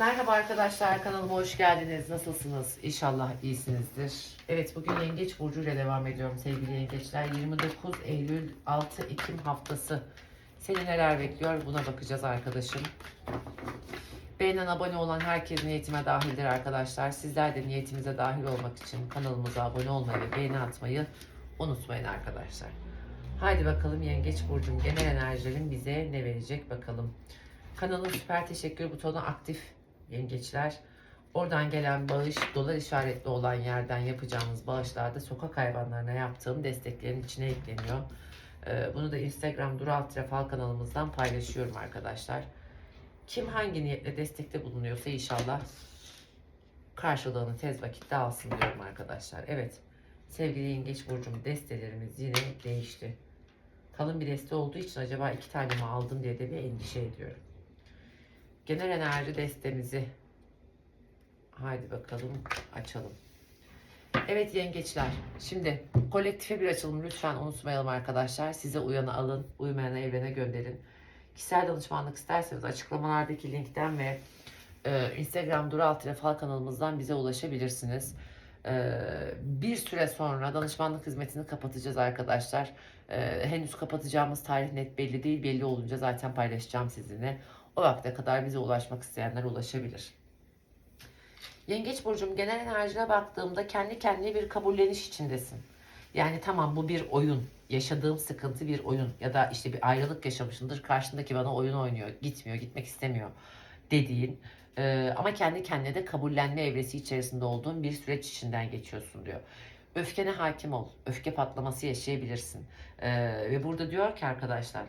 Merhaba arkadaşlar kanalıma hoş geldiniz. Nasılsınız? İnşallah iyisinizdir. Evet bugün Yengeç Burcu ile devam ediyorum sevgili yengeçler. 29 Eylül 6 Ekim haftası. Seni neler bekliyor buna bakacağız arkadaşım. Beğenen abone olan herkes niyetime dahildir arkadaşlar. Sizler de niyetimize dahil olmak için kanalımıza abone olmayı ve beğeni atmayı unutmayın arkadaşlar. Haydi bakalım Yengeç Burcu'm genel enerjilerin bize ne verecek bakalım. Kanalın süper teşekkür butonu aktif yengeçler. Oradan gelen bağış dolar işaretli olan yerden yapacağımız bağışlarda sokak hayvanlarına yaptığım desteklerin içine ekleniyor. Ee, Bunu da Instagram Dural Trafal kanalımızdan paylaşıyorum arkadaşlar. Kim hangi niyetle destekte bulunuyorsa inşallah karşılığını tez vakitte alsın diyorum arkadaşlar. Evet sevgili Yengeç Burcu'm destelerimiz yine değişti. Kalın bir deste olduğu için acaba iki tane mi aldım diye de bir endişe ediyorum. Genel enerji destemizi haydi bakalım açalım. Evet yengeçler. Şimdi kolektife bir açılım lütfen unutmayalım arkadaşlar. Size uyanı alın, uymayana evrene gönderin. Kişisel danışmanlık isterseniz açıklamalardaki linkten ve e, Instagram Dural Trefal kanalımızdan bize ulaşabilirsiniz. E, bir süre sonra danışmanlık hizmetini kapatacağız arkadaşlar. E, henüz kapatacağımız tarih net belli değil. Belli olunca zaten paylaşacağım sizinle. O vakte kadar bize ulaşmak isteyenler ulaşabilir. Yengeç burcum genel enerjine baktığımda kendi kendine bir kabulleniş içindesin. Yani tamam bu bir oyun. Yaşadığım sıkıntı bir oyun. Ya da işte bir ayrılık yaşamışındır. Karşındaki bana oyun oynuyor. Gitmiyor, gitmek istemiyor dediğin. e, ama kendi kendine de kabullenme evresi içerisinde olduğun bir süreç içinden geçiyorsun diyor. Öfkene hakim ol. Öfke patlaması yaşayabilirsin. E, ve burada diyor ki arkadaşlar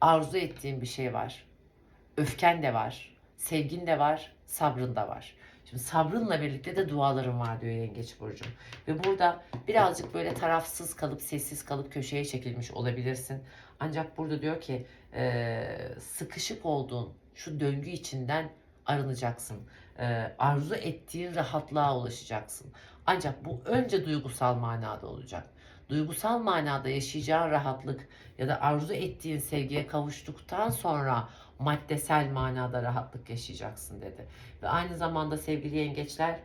arzu ettiğin bir şey var. Öfken de var. Sevgin de var. Sabrın da var. Şimdi sabrınla birlikte de dualarım var diyor Yengeç Burcu. Ve burada birazcık böyle tarafsız kalıp sessiz kalıp köşeye çekilmiş olabilirsin. Ancak burada diyor ki eee, sıkışık olduğun şu döngü içinden arınacaksın. Eee, arzu ettiğin rahatlığa ulaşacaksın. Ancak bu önce duygusal manada olacak. Duygusal manada yaşayacağın rahatlık ya da arzu ettiğin sevgiye kavuştuktan sonra maddesel manada rahatlık yaşayacaksın dedi. Ve aynı zamanda sevgili yengeçler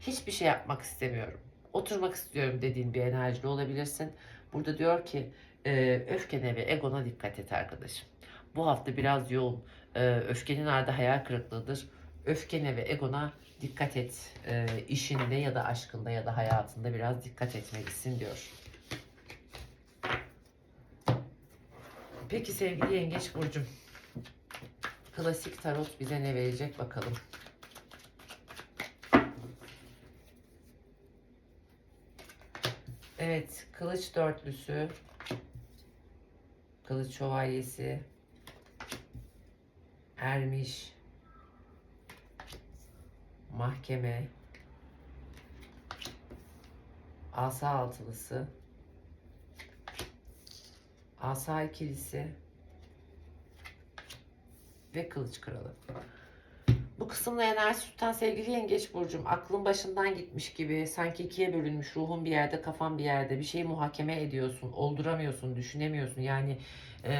hiçbir şey yapmak istemiyorum. Oturmak istiyorum dediğin bir enerjili olabilirsin. Burada diyor ki e, öfkene ve egona dikkat et arkadaşım. Bu hafta biraz yoğun. E, öfkenin ardı hayal kırıklığıdır. Öfkene ve egona dikkat et. E, işinde ya da aşkında ya da hayatında biraz dikkat etmelisin diyor. Peki sevgili yengeç burcum. Klasik tarot bize ne verecek bakalım. Evet, kılıç dörtlüsü, kılıç şövalyesi, ermiş, mahkeme, asa altılısı, asa ikilisi, ve kılıç kralı. Bu kısımla enerji tutan sevgili yengeç burcum aklın başından gitmiş gibi sanki ikiye bölünmüş ruhun bir yerde kafan bir yerde bir şeyi muhakeme ediyorsun olduramıyorsun düşünemiyorsun yani eee,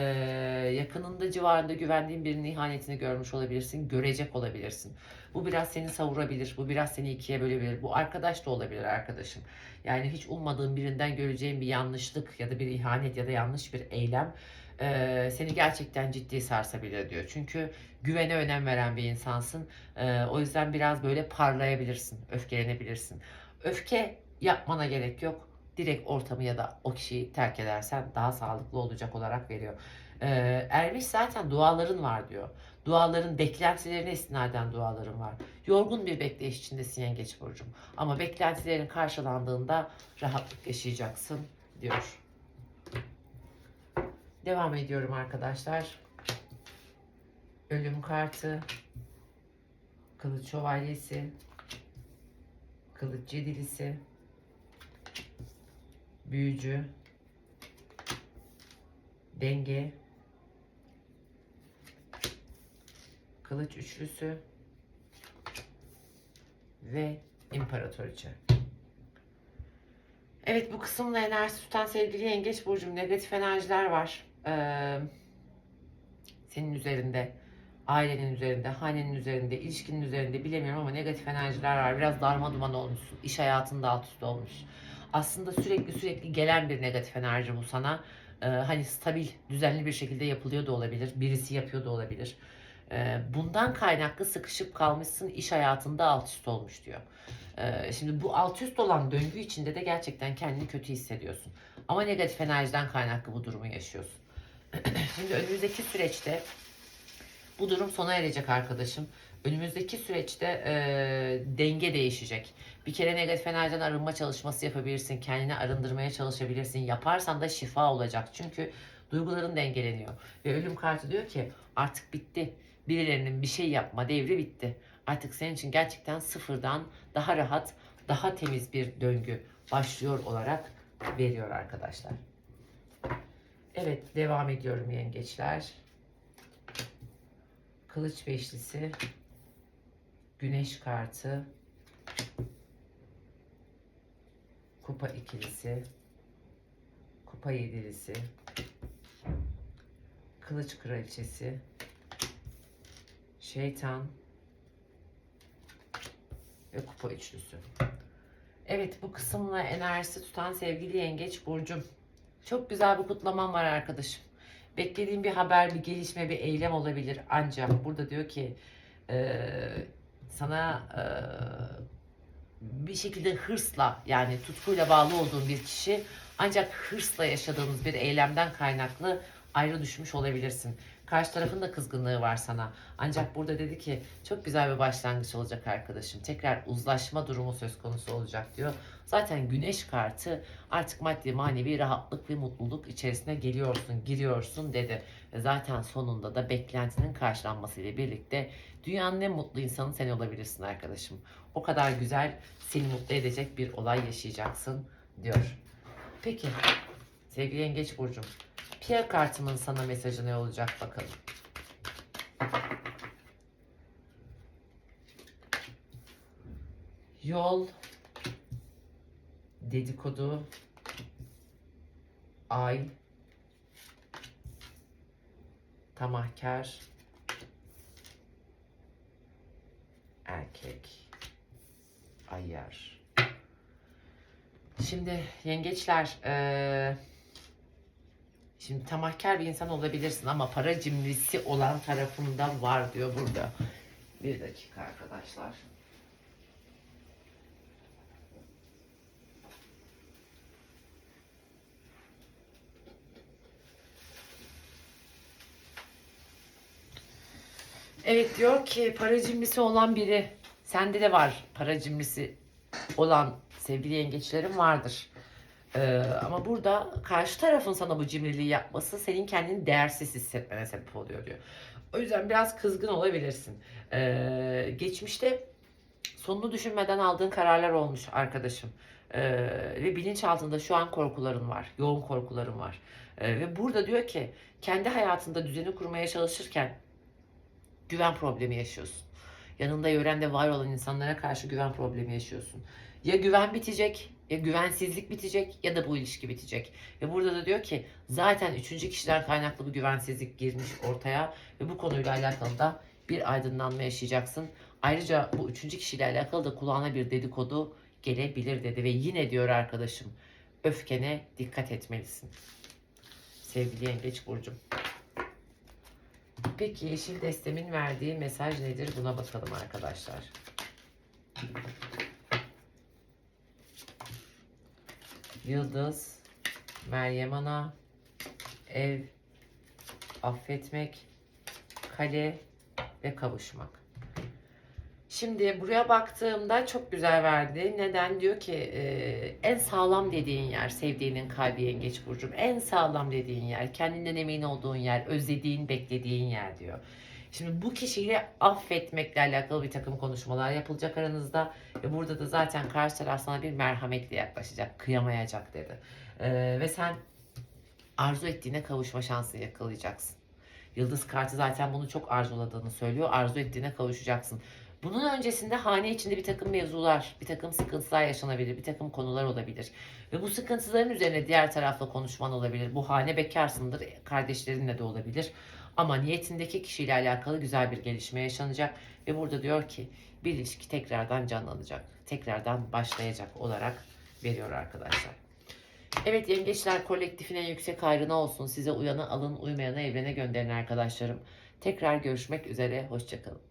yakınında civarında güvendiğin birinin ihanetini görmüş olabilirsin görecek olabilirsin bu biraz seni savurabilir bu biraz seni ikiye bölebilir bu arkadaş da olabilir arkadaşım yani hiç ummadığın birinden göreceğin bir yanlışlık ya da bir ihanet ya da yanlış bir eylem e, seni gerçekten ciddi sarsabilir diyor. Çünkü güvene önem veren bir insansın. E, o yüzden biraz böyle parlayabilirsin, öfkelenebilirsin. Öfke yapmana gerek yok. Direkt ortamı ya da o kişiyi terk edersen daha sağlıklı olacak olarak veriyor. E, Ermiş zaten duaların var diyor. Duaların beklentilerine istinaden duaların var. Yorgun bir bekleyiş içindesin yengeç burcum. Ama beklentilerin karşılandığında rahatlık yaşayacaksın diyor. Devam ediyorum arkadaşlar. Ölüm kartı. Kılıç şövalyesi. Kılıç cedilisi. Büyücü. Denge. Kılıç üçlüsü. Ve imparatoriçe. Evet bu kısımla enerji tutan sevgili yengeç burcum negatif enerjiler var. Ee, senin üzerinde ailenin üzerinde, hanenin üzerinde, ilişkinin üzerinde bilemiyorum ama negatif enerjiler var. Biraz darma duman olmuşsun. İş hayatında alt üst olmuş. Aslında sürekli sürekli gelen bir negatif enerji bu sana. Ee, hani stabil, düzenli bir şekilde yapılıyor da olabilir. Birisi yapıyor da olabilir. Ee, bundan kaynaklı sıkışıp kalmışsın. iş hayatında alt üst olmuş diyor. Ee, şimdi bu alt üst olan döngü içinde de gerçekten kendini kötü hissediyorsun. Ama negatif enerjiden kaynaklı bu durumu yaşıyorsun. Şimdi önümüzdeki süreçte bu durum sona erecek arkadaşım. Önümüzdeki süreçte e, denge değişecek. Bir kere negatif enerjiden arınma çalışması yapabilirsin. Kendini arındırmaya çalışabilirsin. Yaparsan da şifa olacak. Çünkü duyguların dengeleniyor. Ve ölüm kartı diyor ki artık bitti. Birilerinin bir şey yapma devri bitti. Artık senin için gerçekten sıfırdan daha rahat, daha temiz bir döngü başlıyor olarak veriyor arkadaşlar. Evet devam ediyorum yengeçler. Kılıç beşlisi, güneş kartı, kupa ikilisi, kupa yedilisi, kılıç kraliçesi, şeytan ve kupa üçlüsü. Evet bu kısımla enerjisi tutan sevgili yengeç burcum. Çok güzel bir kutlamam var arkadaşım. Beklediğim bir haber, bir gelişme, bir eylem olabilir. Ancak burada diyor ki e, sana e, bir şekilde hırsla yani tutkuyla bağlı olduğun bir kişi ancak hırsla yaşadığınız bir eylemden kaynaklı ayrı düşmüş olabilirsin. Karşı tarafın da kızgınlığı var sana. Ancak burada dedi ki çok güzel bir başlangıç olacak arkadaşım. Tekrar uzlaşma durumu söz konusu olacak diyor. Zaten güneş kartı artık maddi manevi rahatlık ve mutluluk içerisine geliyorsun, giriyorsun dedi. Ve zaten sonunda da beklentinin karşılanmasıyla birlikte dünyanın en mutlu insanı sen olabilirsin arkadaşım. O kadar güzel seni mutlu edecek bir olay yaşayacaksın diyor. Peki sevgili Yengeç Burcu'm Pierre kartımın sana mesajı ne olacak bakalım. Yol, dedikodu, ay, tamahkar, erkek, ayyar. Şimdi yengeçler, eee Şimdi tamahkar bir insan olabilirsin ama para cimrisi olan tarafında var diyor burada. Bir dakika arkadaşlar. Evet diyor ki para cimrisi olan biri. Sende de var para cimrisi olan sevgili yengeçlerin vardır. Ee, ama burada karşı tarafın sana bu cimriliği yapması senin kendini değersiz hissetmene sebep oluyor diyor. O yüzden biraz kızgın olabilirsin. Ee, geçmişte sonunu düşünmeden aldığın kararlar olmuş arkadaşım. Ee, ve bilinçaltında şu an korkuların var. Yoğun korkuların var. Ee, ve burada diyor ki kendi hayatında düzeni kurmaya çalışırken güven problemi yaşıyorsun. Yanında yörende var olan insanlara karşı güven problemi yaşıyorsun. Ya güven bitecek ya güvensizlik bitecek ya da bu ilişki bitecek. Ve burada da diyor ki zaten üçüncü kişiler kaynaklı bir güvensizlik girmiş ortaya ve bu konuyla alakalı da bir aydınlanma yaşayacaksın. Ayrıca bu üçüncü kişiyle alakalı da kulağına bir dedikodu gelebilir dedi ve yine diyor arkadaşım öfkene dikkat etmelisin. Sevgili Yengeç Burcum. Peki yeşil destemin verdiği mesaj nedir? Buna bakalım arkadaşlar. Yıldız, Meryem Ana, ev, affetmek, kale ve kavuşmak. Şimdi buraya baktığımda çok güzel verdi. Neden? Diyor ki e, en sağlam dediğin yer, sevdiğinin kalbi yengeç burcum. En sağlam dediğin yer, kendinden emin olduğun yer, özlediğin, beklediğin yer diyor. Şimdi bu kişiyle affetmekle alakalı bir takım konuşmalar yapılacak aranızda. Ve burada da zaten karşı taraf sana bir merhametle yaklaşacak, kıyamayacak dedi. Ee, ve sen arzu ettiğine kavuşma şansı yakalayacaksın. Yıldız kartı zaten bunu çok arzuladığını söylüyor. Arzu ettiğine kavuşacaksın. Bunun öncesinde hane içinde bir takım mevzular, bir takım sıkıntılar yaşanabilir, bir takım konular olabilir. Ve bu sıkıntıların üzerine diğer tarafla konuşman olabilir. Bu hane bekarsındır, kardeşlerinle de olabilir. Ama niyetindeki kişiyle alakalı güzel bir gelişme yaşanacak. Ve burada diyor ki bir ilişki tekrardan canlanacak. Tekrardan başlayacak olarak veriyor arkadaşlar. Evet yengeçler kolektifine yüksek hayrına olsun. Size uyanı alın, uymayanı evrene gönderin arkadaşlarım. Tekrar görüşmek üzere. Hoşçakalın.